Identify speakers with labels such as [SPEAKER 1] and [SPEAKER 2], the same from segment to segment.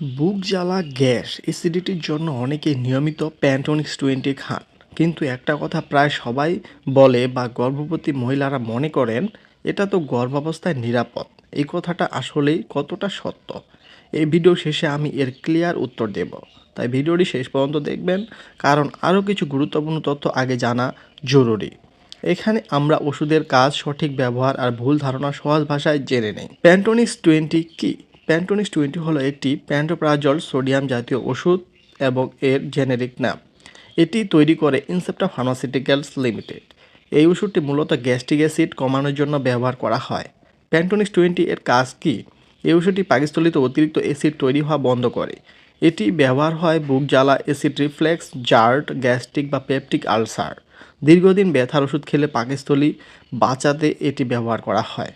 [SPEAKER 1] বুক জ্বালা, গ্যাস অ্যাসিডিটির জন্য অনেকে নিয়মিত প্যান্টোনিক্স টোয়েন্টি খান। কিন্তু একটা কথা প্রায় সবাই বলে বা গর্ভবতী মহিলারা মনে করেন, এটা তো গর্ভাবস্থায় নিরাপদ। এই কথাটা আসলেই কতটা সত্য? এই ভিডিও শেষে আমি এর ক্লিয়ার উত্তর দেব। তাই ভিডিওটি শেষ পর্যন্ত দেখবেন, কারণ আরও কিছু গুরুত্বপূর্ণ তথ্য আগে জানা জরুরি। এখানে আমরা ওষুধের কাজ সঠিক ব্যবহার আর ভুল ধারণা সহজ ভাষায় জেনে নেই। প্যান্টোনিক্স টোয়েন্টি কি? প্যান্টোনিক্স টোয়েন্টি হলো একটি প্যান্টোপ্রাজল সোডিয়াম জাতীয় ওষুধ এবং এর জেনেরিক নাম। এটি তৈরি করে ইনসেপ্টা ফার্মাসিউটিক্যালস লিমিটেড। এই ওষুধটি মূলত গ্যাস্ট্রিক অ্যাসিড কমানোর জন্য ব্যবহার করা হয়। প্যান্টোনিক্স টোয়েন্টি এর কাজ কি? এই ওষুধটি পাকিস্থলিতে অতিরিক্ত অ্যাসিড তৈরি হওয়া বন্ধ করে। এটি ব্যবহার হয় বুক জ্বালা, অ্যাসিড রিফ্লেক্স জার্ট গ্যাস্ট্রিক বা পেপটিক আলসার। দীর্ঘদিন ব্যথার ওষুধ খেলে পাকস্থলী বাঁচাতে এটি ব্যবহার করা হয়।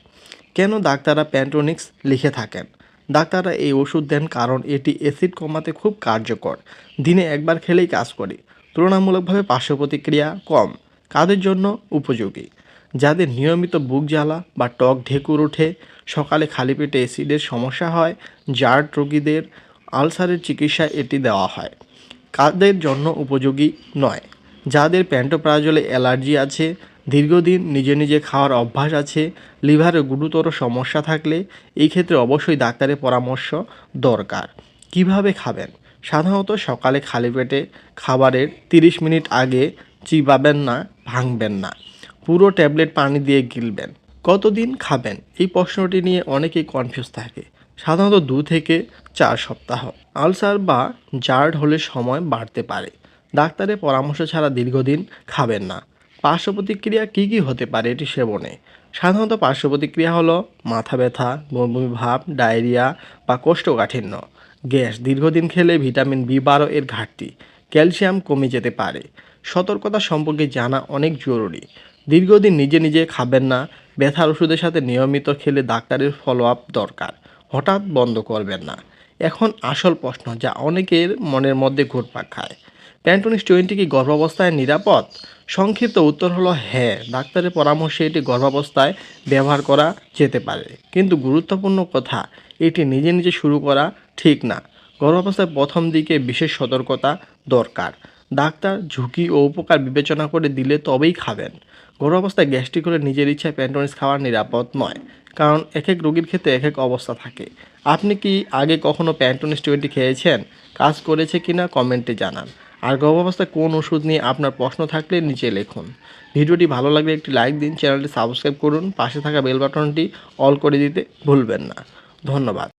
[SPEAKER 1] কেন ডাক্তাররা প্যান্টোনিক্স লিখে থাকেন? ডাক্তাররা এই ওষুধ দেন কারণ এটি অ্যাসিড কমাতে খুব কার্যকর। দিনে একবার খেলেই কাজ করে। তুলনামূলকভাবে পার্শ্ব প্রতিক্রিয়া কম কাদের জন্য উপযোগী। যাদের নিয়মিত বুক জ্বালা বা টক ঢেকুর ওঠে, সকালে খালি পেটে অ্যাসিডের সমস্যা হয় জার্ট রোগীদের আলসারের চিকিৎসায় এটি দেওয়া হয়। কাদের জন্য উপযোগী নয়। যাদের প্যান্টোপ্রাজলে অ্যালার্জি আছে দীর্ঘদিন নিজে নিজে খাওয়ার অভ্যাস আছে, লিভারে গুরুতর সমস্যা থাকলে এই ক্ষেত্রে অবশ্যই ডাক্তারের পরামর্শ দরকার। কীভাবে খাবেন? সাধারণত সকালে খালি পেটে খাবারের তিরিশ মিনিট আগে চিবাবেন না, ভাঙবেন না। পুরো ট্যাবলেট পানি দিয়ে গিলবেন। কতদিন খাবেন? এই প্রশ্নটি নিয়ে অনেকেই কনফিউজ থাকে। সাধারণত দু থেকে চার সপ্তাহ। আলসার বা জার্ড হলে সময় বাড়তে পারে। ডাক্তারের পরামর্শ ছাড়া দীর্ঘদিন খাবেন না। পার্শ্ব প্রতিক্রিয়া কী কী হতে পারে এটি সেবনে? সাধারণত পার্শ্ব প্রতিক্রিয়া হলো মাথা ব্যথা, বমি ভাব, ডায়রিয়া বা কোষ্ঠকাঠিন্য। গ্যাস, দীর্ঘদিন খেলে ভিটামিন বি বারো এর ঘাটতি। ক্যালসিয়াম কমে যেতে পারে। সতর্কতা সম্পর্কে জানা অনেক জরুরি। দীর্ঘদিন নিজে নিজে খাবেন না, ব্যথার ওষুধের সাথে নিয়মিত খেলে ডাক্তারের ফলো আপ দরকার। হঠাৎ বন্ধ করবেন না। এখন আসল প্রশ্ন যা অনেকের মনের মধ্যে ঘুরপাক খায়। প্যান্টোনিক্স টোয়েন্টি কি গর্ভাবস্থায় নিরাপদ? সংক্ষিপ্ত উত্তর হলো হ্যাঁ ডাক্তারের পরামর্শে এটি গর্ভাবস্থায় ব্যবহার করা যেতে পারে। কিন্তু গুরুত্বপূর্ণ কথা, এটি নিজে নিজে শুরু করা ঠিক না। গর্ভাবস্থায় প্রথম দিকে বিশেষ সতর্কতা দরকার। ডাক্তার ঝুঁকি ও উপকার বিবেচনা করে দিলে তবেই খাবেন। গর্ভাবস্থায় গ্যাস্ট্রিক হলে নিজের ইচ্ছায় প্যান্টনিস খাওয়া নিরাপদ নয়, কারণ এক এক রোগীর ক্ষেত্রে এক এক অবস্থা থাকে। আপনি কি আগে কখনো প্যান্টনিস টোয়েন্টি খেয়েছেন? কাজ করেছে কিনা কমেন্টে জানান। আর গর্ভাবস্থায় কোন ওষুধ নিয়ে আপনার প্রশ্ন থাকলে নিচে লিখুন। ভিডিওটি ভালো লাগলে একটি লাইক দিন, চ্যানেলটি সাবস্ক্রাইব করুন, পাশে থাকা বেল বাটনটি অল করে দিতে ভুলবেন না। ধন্যবাদ।